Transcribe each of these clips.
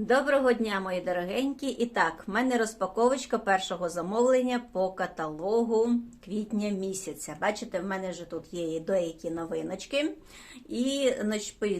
Доброго дня, мої дорогенькі. І так, в мене розпаковочка першого замовлення по каталогу квітня місяця. Бачите, в мене вже тут є деякі новиночки. І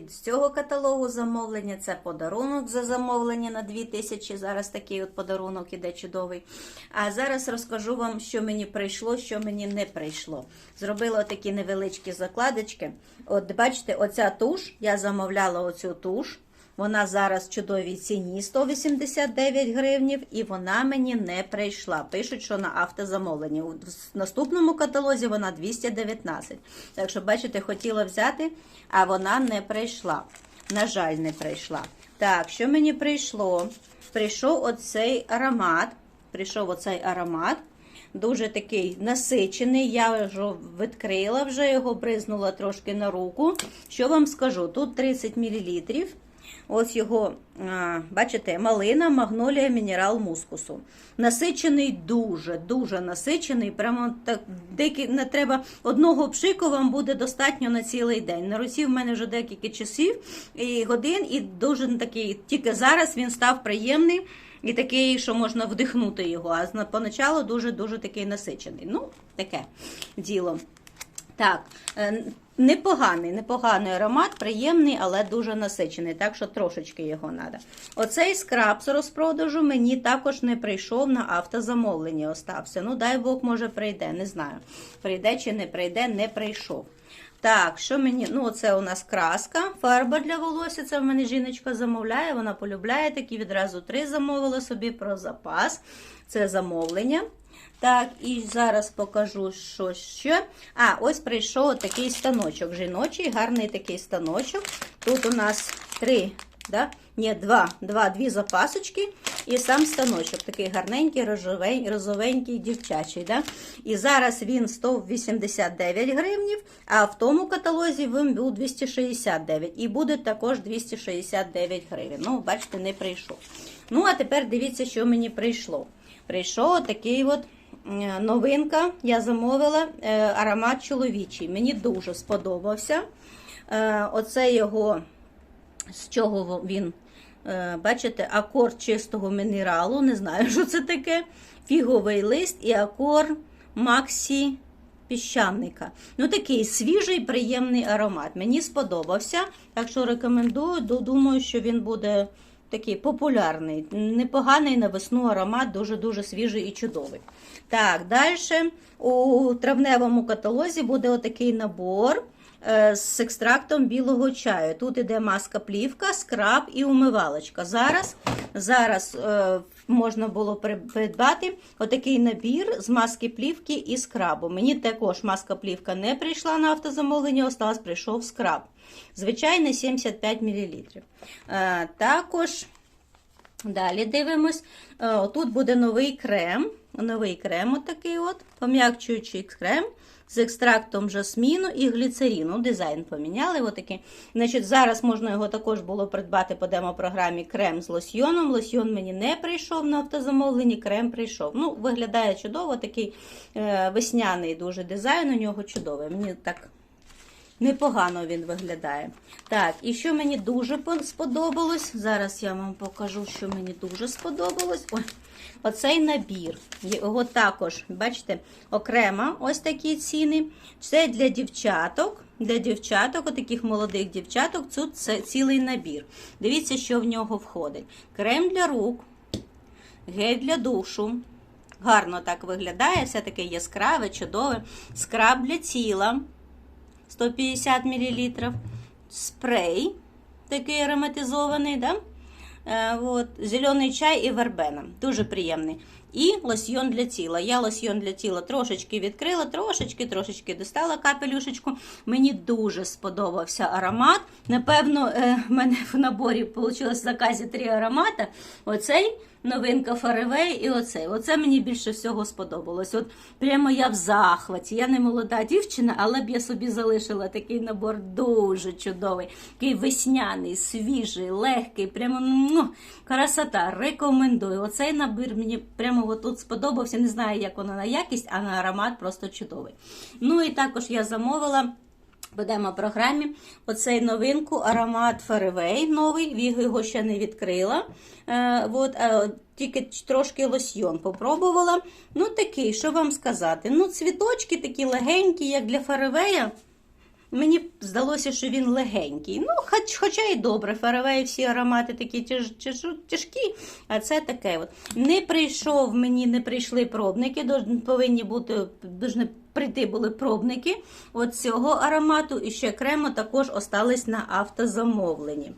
з цього каталогу замовлення це подарунок за замовлення на 2000. Зараз такий от подарунок іде чудовий. А зараз розкажу вам, що мені прийшло, що мені не прийшло. Зробила такі невеличкі закладочки. От бачите, оця туш, я замовляла оцю туш. Вона зараз в чудовій ціні 189 гривнів, і вона мені не прийшла. Пишуть, що на автозамовленні. У наступному каталозі вона 219. Так що, бачите, хотіла взяти, а вона не прийшла. На жаль, не прийшла. Так, що мені прийшло? Прийшов оцей аромат. Прийшов оцей аромат. Дуже такий насичений. Я вже відкрила вже його, бризнула трошки на руку. Що вам скажу? Тут 30 мл. Ось його, бачите, малина, магнолія, мінерал мускусу. Насичений дуже, дуже насичений. Прямо так деякі не треба одного пшику вам буде достатньо на цілий день. На руці в мене вже декілька часів і годин, і дуже такий. Тільки зараз він став приємний. І такий, що можна вдихнути його, а поначалу дуже-дуже такий насичений. Ну, таке діло. Так, е, непоганий, непоганий аромат, приємний, але дуже насичений, так що трошечки його треба. Оцей скраб з розпродажу мені також не прийшов на автозамовлення. Остався. Ну, дай Бог, може, прийде, не знаю. Прийде чи не прийде, не прийшов. Так, що мені, ну, це у нас краска, фарба для волосся. Це в мене жіночка замовляє, вона полюбляє такі, відразу три замовила собі про запас. Це замовлення. Так, і зараз покажу, що ще. А, ось прийшов такий станочок жіночий, гарний такий станочок. Тут у нас три, да? Ні, два, два, дві запасочки і сам станочок. Такий гарненький, розовенький, розовенький дівчачий. Да? І зараз він 189 гривнів, а в тому каталозі він був 269. І буде також 269 гривень. Ну, бачите, не прийшов. Ну, а тепер дивіться, що мені прийшло. Прийшов такий от. Новинка я замовила е, аромат чоловічий. Мені дуже сподобався. Е, оце його, з чого він, е, бачите, акорд чистого мінералу. Не знаю, що це таке. Фіговий лист і акорд Максі піщаника. Ну, такий свіжий, приємний аромат. Мені сподобався. Так що рекомендую. Думаю, що він буде такий популярний, непоганий на весну аромат, дуже-дуже свіжий і чудовий. Так, далі у травневому каталозі буде отакий набор з екстрактом білого чаю. Тут іде маска плівка, скраб і умивалочка. Зараз зараз е, можна було придбати отакий набір з маски плівки і скрабу. Мені також маска плівка не прийшла на автозамовлення, осталось прийшов скраб. Звичайно, 75 мл. Е, також, далі дивимось, е, тут буде новий крем. Новий крем, отакий от, пом'якчуючий крем з екстрактом жасміну і гліцеріну. Дизайн поміняли. Отакий. Значить, Зараз можна його також було придбати по демопрограмі крем з лосьйоном. Лосьйон мені не прийшов на автозамовленні, крем прийшов. Ну, Виглядає чудово, такий е, весняний дуже дизайн. У нього чудовий. Мені так Непогано він виглядає. Так, і що мені дуже сподобалось, зараз я вам покажу, що мені дуже сподобалось. Ой, Оцей набір. Його також, бачите, окремо ось такі ціни. Це для дівчаток. Для дівчаток, таких молодих дівчаток, це цілий набір. Дивіться, що в нього входить. Крем для рук, гель для душу. Гарно так виглядає, все таке яскраве, чудове. Скраб для тіла. 150 мл, спрей, такий ароматизований, да? Е, от, зелений чай і вербена. Дуже приємний. І лосьйон для тіла. Я лосьйон для тіла трошечки відкрила, трошечки, трошечки достала капелюшечку. Мені дуже сподобався аромат. Напевно, е, в мене в наборі вийшло в заказі три аромати. Оцей новинка Фаревей і оцей. Оце мені більше всього сподобалось. От прямо я в захваті. Я не молода дівчина, але б я собі залишила такий набор дуже чудовий, такий весняний, свіжий, легкий. Прямо ну, красота. Рекомендую. Оцей набір мені прямо тут сподобався. Не знаю, як воно на якість, а на аромат просто чудовий. Ну і також я замовила. Ведемо програмі оцей новинку аромат Фаревей новий, Віга його ще не відкрила. Е, от, е, тільки трошки лосьйон попробувала. Ну, такий, що вам сказати? Ну, цвіточки такі легенькі, як для Фаревея. Мені здалося, що він легенький. Ну, хоч, хоча і добре, фаравеї всі аромати такі тяж, тяж, тяжкі, а це таке. От. Не прийшов мені, не прийшли пробники, повинні бути, должны прийти були пробники от цього аромату, і ще кремо також остались на автозамовленні.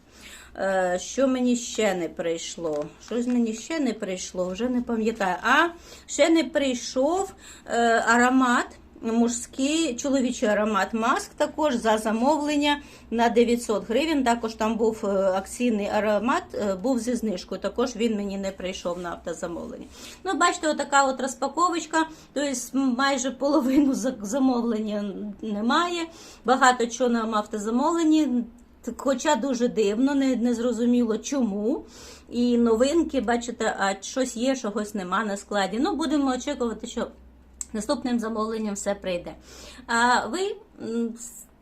Е, Що мені ще не прийшло? Щось мені ще не прийшло, вже не пам'ятаю. А ще не прийшов е, аромат мужський чоловічий аромат маск також за замовлення на 900 гривень. Також там був е, акційний аромат, е, був зі знижкою. Також він мені не прийшов на автозамовлення. Ну, бачите, отака от розпаковочка, тобто майже половину замовлення немає. Багато чого на автозамовленні. Хоча дуже дивно, не, не зрозуміло чому. І новинки, бачите, а щось є, чогось нема на складі. Ну, будемо очікувати, що Наступним замовленням все прийде. А ви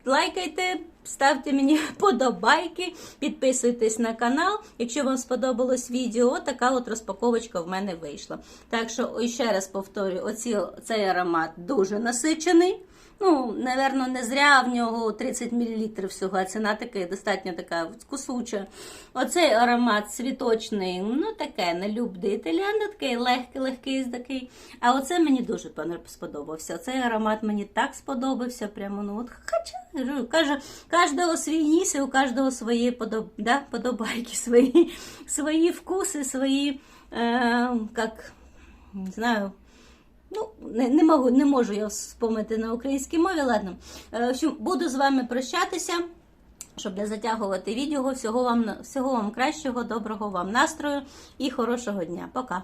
лайкайте, ставте мені подобайки, підписуйтесь на канал. Якщо вам сподобалось відео, така от розпаковочка в мене вийшла. Так що ще раз повторюю, оці, цей аромат дуже насичений. Ну, напевно, не зря в нього 30 мл всього, а ціна така достатньо така кусуча. Оцей аромат цвіточний, ну таке, не любителя, ну такий легкий, легкий такий. А оце мені дуже сподобався. Оцей аромат мені так сподобався. Прямо, ну от хоча, каже, кожного свій ніс, і у кожного свої подоб, да, подобайки, свої, свої вкуси, свої, е, як, не знаю, Ну, не, не, можу, не можу я вспомнити на українській мові. Ладно. Е, в общем, буду з вами прощатися, щоб не затягувати відео. Всього вам, всього вам кращого, доброго вам настрою і хорошого дня. Пока.